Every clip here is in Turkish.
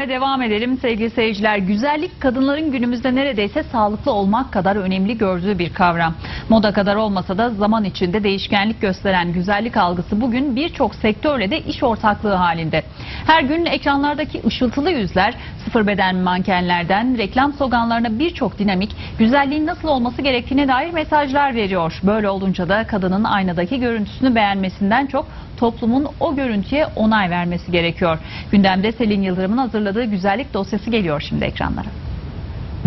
Devam edelim sevgili seyirciler. Güzellik kadınların günümüzde neredeyse sağlıklı olmak kadar önemli gördüğü bir kavram. Moda kadar olmasa da zaman içinde değişkenlik gösteren güzellik algısı bugün birçok sektörle de iş ortaklığı halinde. Her gün ekranlardaki ışıltılı yüzler, sıfır beden mankenlerden reklam sloganlarına birçok dinamik güzelliğin nasıl olması gerektiğine dair mesajlar veriyor. Böyle olunca da kadının aynadaki görüntüsünü beğenmesinden çok toplumun o görüntüye onay vermesi gerekiyor. Gündemde Selin Yıldırım'ın hazırladığı güzellik dosyası geliyor şimdi ekranlara.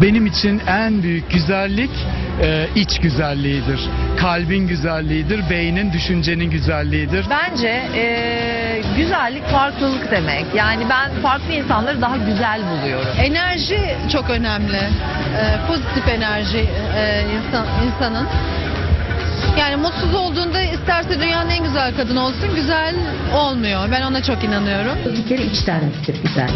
Benim için en büyük güzellik e, iç güzelliğidir. Kalbin güzelliğidir, beynin, düşüncenin güzelliğidir. Bence eee, güzellik farklılık demek. Yani ben farklı insanları daha güzel buluyorum. Enerji çok önemli. Ee, pozitif enerji e, insan, insanın. Yani mutsuz olduğunda isterse dünyanın en güzel kadını olsun güzel olmuyor. Ben ona çok inanıyorum. Bir kere içtenliktir güzel.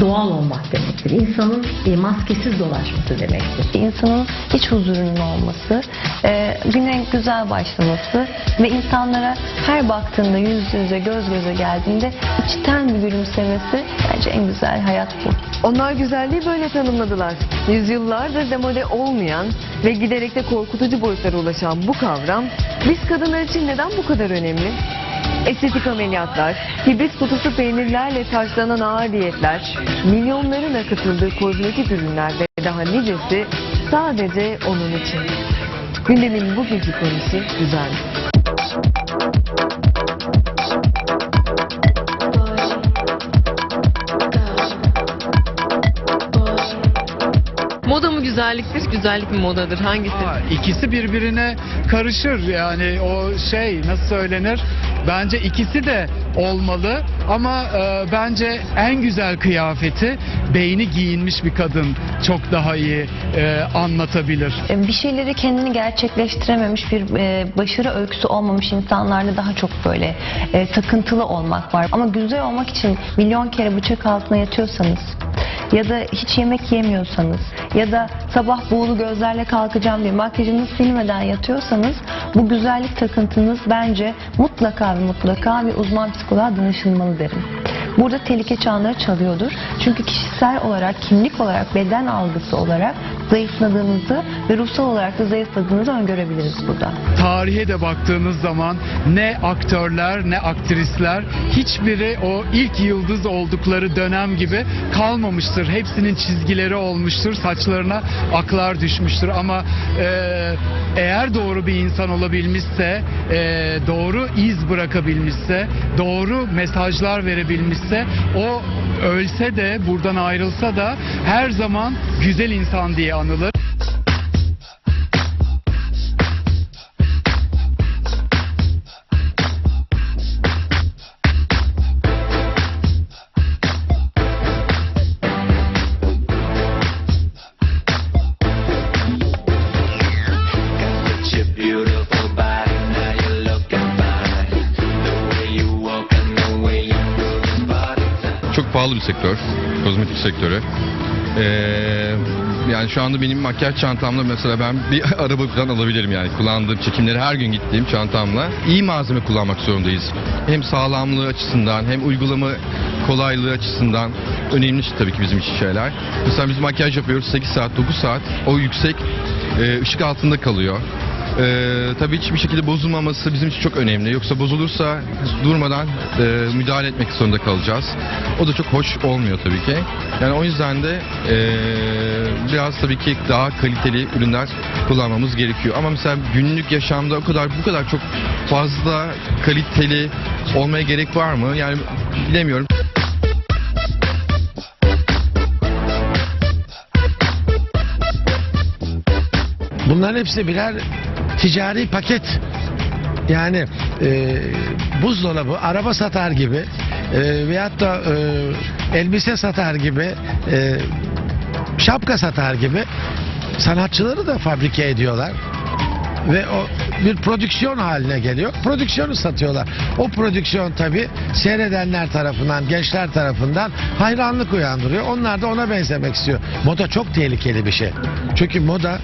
Doğal olmak demektir. İnsanın e, maskesiz dolaşması demektir. insanın iç huzurunun olması, e, güne güzel başlaması ve insanlara her baktığında yüz yüze göz göze geldiğinde içten bir gülümsemesi bence en güzel hayat bu. Onlar güzelliği böyle tanımladılar. Yüzyıllardır demode olmayan ve giderek de korkutucu boyutlara ulaşan bu kavram biz kadınlar için neden bu kadar önemli? Estetik ameliyatlar, hibrit kutusu peynirlerle taşlanan ağır diyetler, milyonların akıtıldığı kozmetik ürünler ve daha nicesi sadece onun için. Gündemin bugünkü konusu güzellik. Moda mı güzelliktir, güzellik mi modadır? Hangisi? Aa, İkisi birbirine karışır yani o şey nasıl söylenir? Bence ikisi de olmalı ama e, bence en güzel kıyafeti beyni giyinmiş bir kadın çok daha iyi e, anlatabilir. E, Bir şeyleri kendini gerçekleştirememiş bir e, başarı öyküsü olmamış insanlarda daha çok böyle e, takıntılı olmak var. Ama güzel olmak için milyon kere bıçak altına yatıyorsanız ya da hiç yemek yemiyorsanız ya da sabah buğulu gözlerle kalkacağım diye makyajınız silmeden yatıyorsanız bu güzellik takıntınız bence mutlaka ve mutlaka bir uzman psikoloğa danışılmalı derim. Burada tehlike çanları çalıyordur. Çünkü kişisel olarak, kimlik olarak, beden algısı olarak zayıfladığınızı ve ruhsal olarak da zayıfladığınızı öngörebiliriz burada. Tarihe de baktığınız zaman ne aktörler ne aktrisler hiçbiri o ilk yıldız oldukları dönem gibi kalmamıştır. Hepsinin çizgileri olmuştur. Saçlarına aklar düşmüştür ama e, eğer doğru bir insan olabilmişse, e, doğru iz bırakabilmişse, doğru mesajlar verebilmişse o ölse de buradan ayrılsa da her zaman güzel insan diye anılır. Çok pahalı bir sektör, kozmetik sektörü. Ee, yani şu anda benim makyaj çantamla mesela ben bir araba falan alabilirim yani kullandığım çekimleri her gün gittiğim çantamla iyi malzeme kullanmak zorundayız. Hem sağlamlığı açısından hem uygulama kolaylığı açısından önemli tabii ki bizim için şeyler. Mesela biz makyaj yapıyoruz 8 saat 9 saat o yüksek e, ışık altında kalıyor. Ee, tabii hiçbir şekilde bozulmaması bizim için çok önemli. Yoksa bozulursa durmadan e, müdahale etmek zorunda kalacağız. O da çok hoş olmuyor tabii ki. Yani o yüzden de e, biraz tabii ki daha kaliteli ürünler kullanmamız gerekiyor. Ama mesela günlük yaşamda o kadar bu kadar çok fazla kaliteli olmaya gerek var mı? Yani bilemiyorum. Bunların hepsi birer ticari paket. Yani e, buzdolabı, araba satar gibi e, veyahut da e, elbise satar gibi, e, şapka satar gibi sanatçıları da fabrike ediyorlar. Ve o bir prodüksiyon haline geliyor. Prodüksiyonu satıyorlar. O prodüksiyon tabi seyredenler tarafından, gençler tarafından hayranlık uyandırıyor. Onlar da ona benzemek istiyor. Moda çok tehlikeli bir şey. Çünkü moda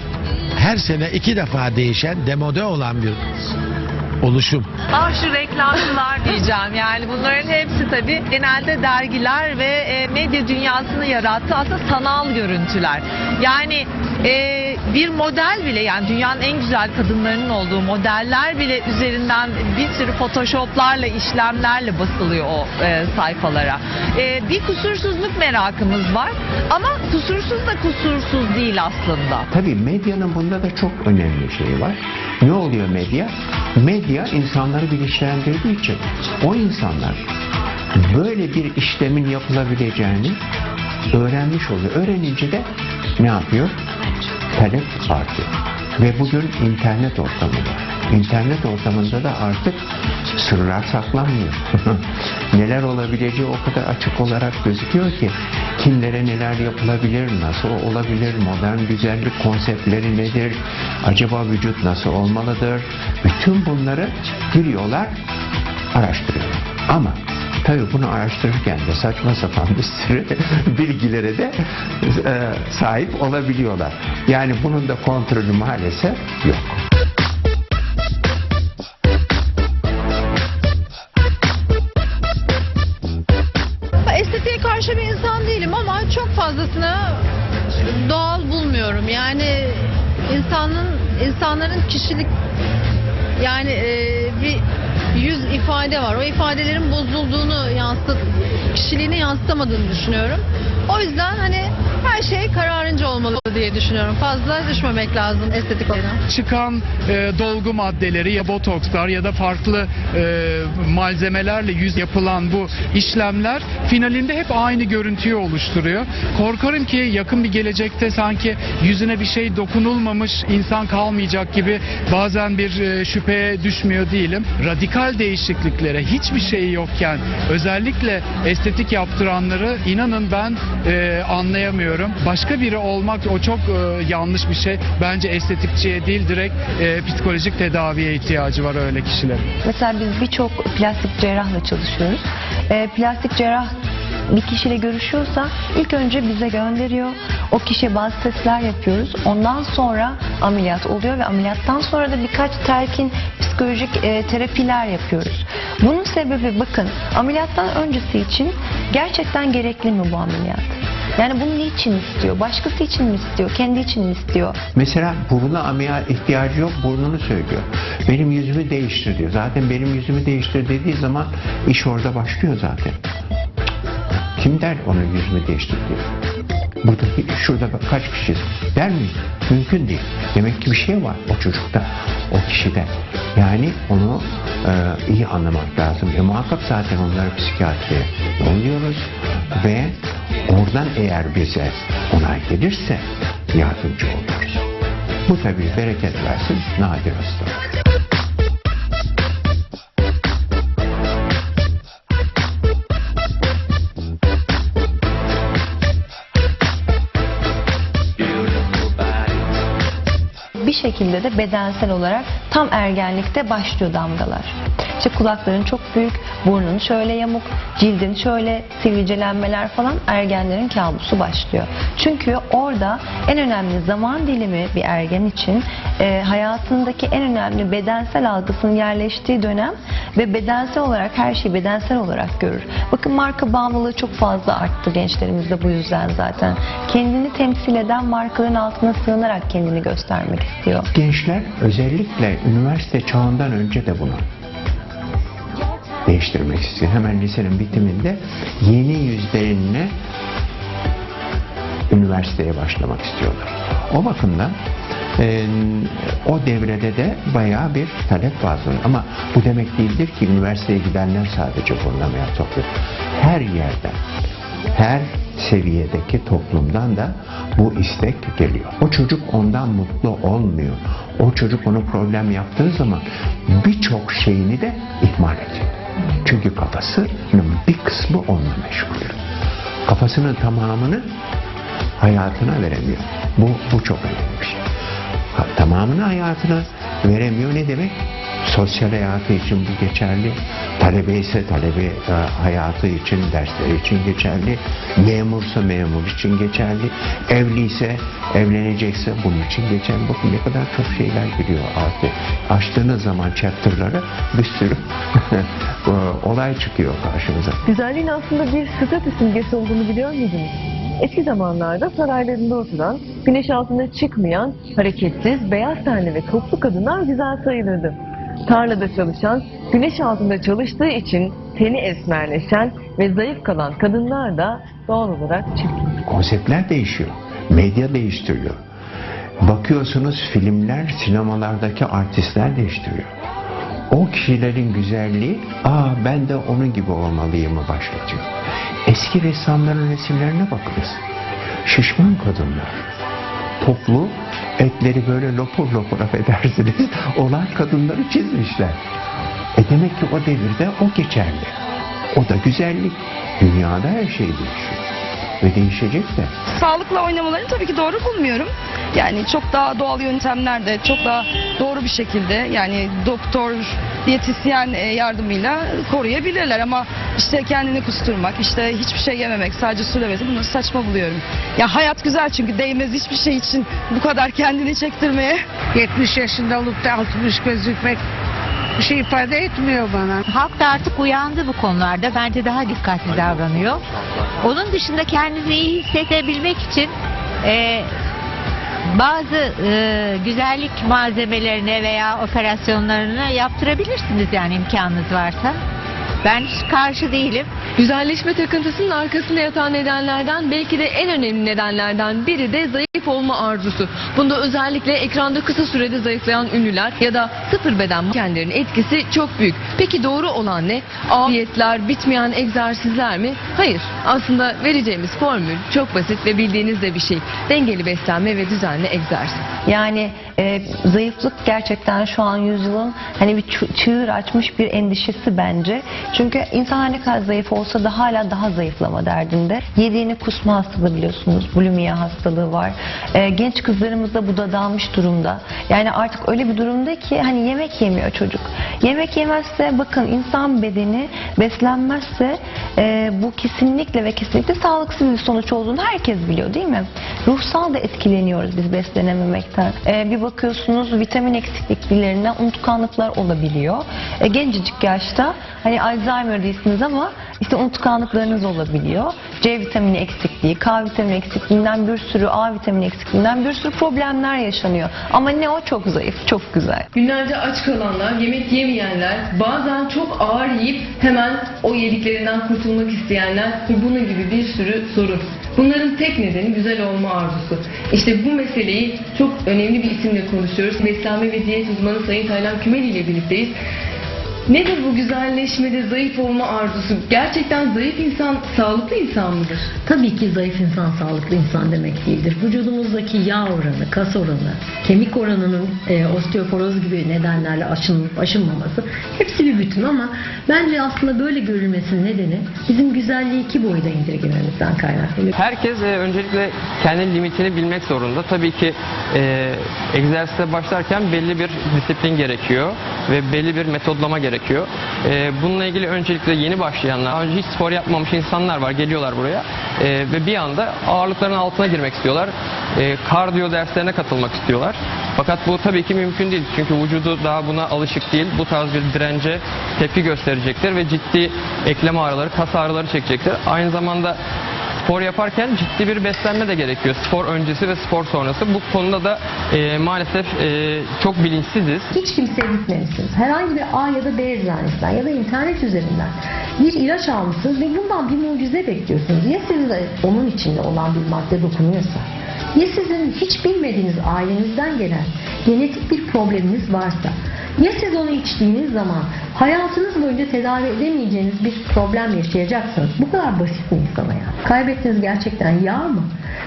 her sene iki defa değişen, demode olan bir oluşum. Ah şu reklamcılar diyeceğim. Yani bunların hepsi tabii genelde dergiler ve e, medya dünyasını yarattığı aslında sanal görüntüler. Yani e, bir model bile yani dünyanın en güzel kadınlarının olduğu modeller bile üzerinden bir sürü photoshoplarla işlemlerle basılıyor o e, sayfalara. E, bir kusursuzluk merakımız var ama kusursuz da kusursuz değil aslında. Tabii medyanın bunda da çok önemli şeyi var. Ne oluyor medya? Medya insanları bilinçlendirdiği için o insanlar böyle bir işlemin yapılabileceğini öğrenmiş oluyor. Öğrenince de ne yapıyor? Talep artıyor. Ve bugün internet ortamı var. İnternet ortamında da artık sırlar saklanmıyor. neler olabileceği o kadar açık olarak gözüküyor ki kimlere neler yapılabilir, nasıl olabilir, modern güzellik konseptleri nedir, acaba vücut nasıl olmalıdır, bütün bunları giriyorlar, araştırıyorlar. Ama tabii bunu araştırırken de saçma sapan bir sürü bilgilere de e, sahip olabiliyorlar. Yani bunun da kontrolü maalesef yok. Estetiğe karşı bir insan değilim ama çok fazlasını doğal bulmuyorum. Yani insanın insanların kişilik yani e, ifade var. O ifadelerin bozulduğunu yansıt kişiliğini yansıtamadığını düşünüyorum. O yüzden hani her şey kararınca olmalı diye düşünüyorum. Fazla düşmemek lazım estetik olarak. çıkan e, dolgu maddeleri ya botokslar ya da farklı e, malzemelerle yüz yapılan bu işlemler finalinde hep aynı görüntüyü oluşturuyor. Korkarım ki yakın bir gelecekte sanki yüzüne bir şey dokunulmamış insan kalmayacak gibi bazen bir e, şüpheye düşmüyor değilim. Radikal değişikliklere hiçbir şey yokken özellikle estetik yaptıranları inanın ben e, anlayamıyorum. Başka biri olmak o çok e, yanlış bir şey. Bence estetikçiye değil direkt e, psikolojik tedaviye ihtiyacı var öyle kişilerin. Mesela biz birçok plastik cerrahla çalışıyoruz. Ee, plastik cerrah bir kişiyle görüşüyorsa ilk önce bize gönderiyor. O kişiye bazı testler yapıyoruz. Ondan sonra ameliyat oluyor ve ameliyattan sonra da birkaç telkin psikolojik e, terapiler yapıyoruz. Bunun sebebi bakın ameliyattan öncesi için gerçekten gerekli mi bu ameliyat? Yani bunu niçin istiyor? Başkası için mi istiyor? Kendi için mi istiyor? Mesela buruna ameliyat ihtiyacı yok burnunu söylüyor. Benim yüzümü değiştir diyor. Zaten benim yüzümü değiştir dediği zaman iş orada başlıyor zaten. Kim der onun yüzümü değiştir diyor. Burada bir- şurada kaç kişiyiz der mi? Mümkün değil. Demek ki bir şey var o çocukta, o kişide. Yani onu e, iyi anlamak lazım. E, muhakkak zaten onları psikiyatriye yolluyoruz ve oradan eğer bize onay gelirse yardımcı oluyoruz. Bu tabii bereket versin nadir hastalık. Şekilde de bedensel olarak tam ergenlikte başlıyor damgalar. İşte kulakların çok büyük, burnun şöyle yamuk, cildin şöyle sivilcelenmeler falan ergenlerin kabusu başlıyor. Çünkü orada en önemli zaman dilimi bir ergen için e, hayatındaki en önemli bedensel algısının yerleştiği dönem ve bedensel olarak her şeyi bedensel olarak görür. Bakın marka bağımlılığı çok fazla arttı gençlerimizde bu yüzden zaten. Kendini temsil eden markaların altına sığınarak kendini göstermek istiyor. Gençler özellikle üniversite çağından önce de bunu değiştirmek istiyor. Hemen lisenin bitiminde yeni yüzlerinle üniversiteye başlamak istiyorlar. O bakımdan e, o devrede de bayağı bir talep var. Ama bu demek değildir ki üniversiteye gidenler sadece bunun ameliyat oluyor. Her yerden, her seviyedeki toplumdan da bu istek geliyor. O çocuk ondan mutlu olmuyor. O çocuk onu problem yaptığı zaman birçok şeyini de ihmal ediyor. Çünkü kafasının bir kısmı onunla meşgul. Kafasının tamamını hayatına veremiyor. Bu, bu çok önemli bir şey. Tamamını hayatına veremiyor ne demek? Sosyal hayatı için bu geçerli, Talebe ise talebe e, hayatı için, dersleri için geçerli. Memursa memur için geçerli. Evli ise evlenecekse bunun için geçerli. Bakın ne kadar çok şeyler giriyor artık. Açtığınız zaman chapter'ları bir sürü olay çıkıyor karşımıza. Güzelliğin aslında bir statü simgesi olduğunu biliyor muydunuz? Eski zamanlarda saraylarında oturan, güneş altında çıkmayan, hareketsiz, beyaz tenli ve toplu kadınlar güzel sayılırdı. Tarlada çalışan, güneş altında çalıştığı için teni esmerleşen ve zayıf kalan kadınlar da doğal olarak çirkin. konseptler değişiyor. Medya değiştiriyor. Bakıyorsunuz filmler, sinemalardaki artistler değiştiriyor. O kişilerin güzelliği, aa ben de onun gibi olmalıyımı başlatıyor. Eski ressamların resimlerine bakınız. Şişman kadınlar. Toplu, etleri böyle lopur lopur affedersiniz olan kadınları çizmişler. E demek ki o devirde o geçerli. O da güzellik. Dünyada her şey değişiyor. Ve değişecek de. Sağlıkla oynamalarını tabii ki doğru bulmuyorum. Yani çok daha doğal yöntemlerle çok daha doğru bir şekilde yani doktor, diyetisyen e, yardımıyla koruyabilirler ama işte kendini kusturmak, işte hiçbir şey yememek, sadece su lemesi bunları saçma buluyorum. Ya hayat güzel çünkü değmez hiçbir şey için bu kadar kendini çektirmeye. 70 yaşında olup da 60 gözükmek bir şey ifade etmiyor bana. Halk da artık uyandı bu konularda. Bence daha dikkatli davranıyor. Onun dışında kendinizi iyi hissedebilmek için e, bazı e, güzellik malzemelerine veya operasyonlarını yaptırabilirsiniz yani imkanınız varsa. Ben hiç karşı değilim. Güzelleşme takıntısının arkasında yatan nedenlerden belki de en önemli nedenlerden biri de zayıf olma arzusu. Bunda özellikle ekranda kısa sürede zayıflayan ünlüler ya da sıfır beden mankenlerin etkisi çok büyük. Peki doğru olan ne? Ağır diyetler, bitmeyen egzersizler mi? Hayır. Aslında vereceğimiz formül çok basit ve bildiğiniz de bir şey. Dengeli beslenme ve düzenli egzersiz. Yani e, zayıflık gerçekten şu an yüzyılın hani bir çı- çığır açmış bir endişesi bence. Çünkü insan ne kadar zayıf olsa da hala daha zayıflama derdinde. Yediğini kusma hastalığı biliyorsunuz. Bulimia hastalığı var. E, genç kızlarımızda bu da dalmış durumda. Yani artık öyle bir durumda ki hani yemek yemiyor çocuk. Yemek yemezse bakın insan bedeni beslenmezse e, bu kesinlikle ve kesinlikle sağlıksız bir sonuç olduğunu herkes biliyor değil mi? Ruhsal da etkileniyoruz biz beslenememekten. E, bir bakıyorsunuz vitamin eksikliklerinden unutkanlıklar olabiliyor. E, gencecik yaşta hani Alzheimer değilsiniz ama işte unutkanlıklarınız olabiliyor. C vitamini eksikliği, K vitamini eksikliğinden bir sürü, A vitamini eksikliğinden bir sürü problemler yaşanıyor. Ama ne o çok zayıf, çok güzel. Günlerce aç kalanlar, yemek yemeyenler, bazen çok ağır yiyip hemen o yediklerinden kurtulmak isteyenler ve bunun gibi bir sürü sorun. Bunların tek nedeni güzel olma arzusu. İşte bu meseleyi çok önemli bir isimle konuşuyoruz. Beslenme ve diyet uzmanı Sayın Taylan Kümeli ile birlikteyiz. Nedir bu güzelleşmede zayıf olma arzusu? Gerçekten zayıf insan sağlıklı insan mıdır? Tabii ki zayıf insan sağlıklı insan demek değildir. Vücudumuzdaki yağ oranı, kas oranı, kemik oranının e, osteoporoz gibi nedenlerle aşınıp aşınmaması hepsi bir bütün ama bence aslında böyle görülmesinin nedeni bizim güzelliği iki boyuda indirgememizden kaynaklanıyor. Herkes e, öncelikle kendi limitini bilmek zorunda. Tabii ki e, egzersize başlarken belli bir disiplin gerekiyor ve belli bir metodlama gerekiyor. E, bununla ilgili öncelikle yeni başlayanlar, daha önce hiç spor yapmamış insanlar var, geliyorlar buraya E, ve bir anda ağırlıkların altına girmek istiyorlar. E, kardiyo derslerine katılmak istiyorlar. Fakat bu tabii ki mümkün değil. Çünkü vücudu daha buna alışık değil. Bu tarz bir dirence tepki gösterecektir ve ciddi eklem ağrıları, kas ağrıları çekecektir. Aynı zamanda spor yaparken ciddi bir beslenme de gerekiyor. Spor öncesi ve spor sonrası. Bu konuda da e, maalesef e, çok bilinçsiziz. Hiç kimseye gitmemişsiniz. Herhangi bir A ya da B eczanesinden ya da internet üzerinden bir ilaç almışsınız ve bundan bir mucize bekliyorsunuz. Ya size onun içinde olan bir madde dokunuyorsa ya sizin hiç bilmediğiniz ailenizden gelen genetik bir probleminiz varsa ya siz onu içtiğiniz zaman hayatınız boyunca tedavi edemeyeceğiniz bir problem yaşayacaksınız. Bu kadar basit mi insana ya? Kaybettiğiniz gerçekten yağ mı?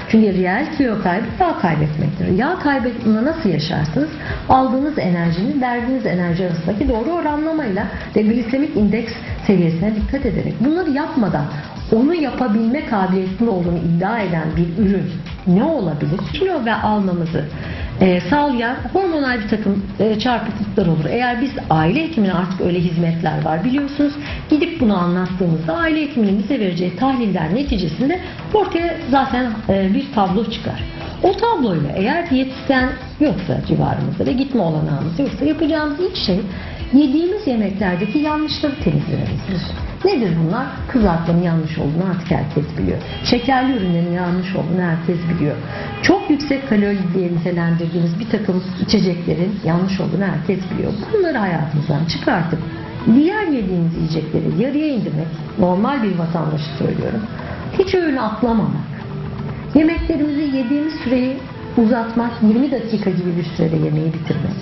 Çünkü reel kilo kaybı yağ kaybetmektir. Yağ kaybettiğinde nasıl yaşarsınız? Aldığınız enerjinin verdiğiniz enerji arasındaki doğru oranlamayla ve glisemik indeks seviyesine dikkat ederek bunları yapmadan onu yapabilme kabiliyetinde olduğunu iddia eden bir ürün ne olabilir? Kilo ve almamızı e, sağlayan hormonal bir takım e, çarpıklıklar olur. Eğer biz aile hekimine artık öyle hizmetler var biliyorsunuz. Gidip bunu anlattığımızda aile hekiminin bize vereceği tahliller neticesinde ortaya zaten e, bir tablo çıkar. O tabloyla eğer diyetisyen yoksa civarımızda ve gitme olanağımız yoksa yapacağımız ilk şey yediğimiz yemeklerdeki yanlışları temizlememizdir. Nedir bunlar? Kızartmanın yanlış olduğunu artık herkes biliyor. Şekerli ürünlerin yanlış olduğunu herkes biliyor. Çok yüksek kalori diye nitelendirdiğimiz bir takım içeceklerin yanlış olduğunu herkes biliyor. Bunları hayatımızdan çıkartıp diğer yediğimiz yiyecekleri yarıya indirmek, normal bir vatandaşı söylüyorum. Hiç öyle atlamamak. Yemeklerimizi yediğimiz süreyi uzatmak, 20 dakika gibi bir sürede yemeği bitirmek.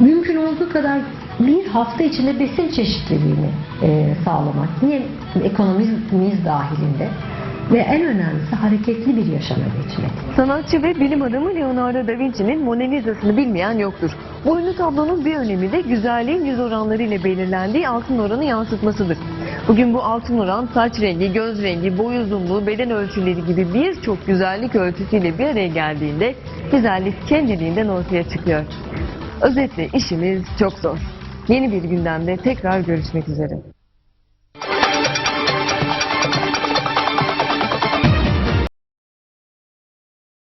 Mümkün olduğu kadar bir hafta içinde besin çeşitliliğini e, sağlamak. Yine ekonomimiz dahilinde. Ve en önemlisi hareketli bir yaşama geçmek. Sanatçı ve bilim adamı Leonardo da Vinci'nin Mona Lisa'sını bilmeyen yoktur. Bu ünlü tablonun bir önemi de güzelliğin yüz oranları ile belirlendiği altın oranı yansıtmasıdır. Bugün bu altın oran saç rengi, göz rengi, boy uzunluğu, beden ölçüleri gibi birçok güzellik ölçüsüyle bir araya geldiğinde güzellik kendiliğinden ortaya çıkıyor. Özetle işimiz çok zor. Yeni bir gündemde tekrar görüşmek üzere.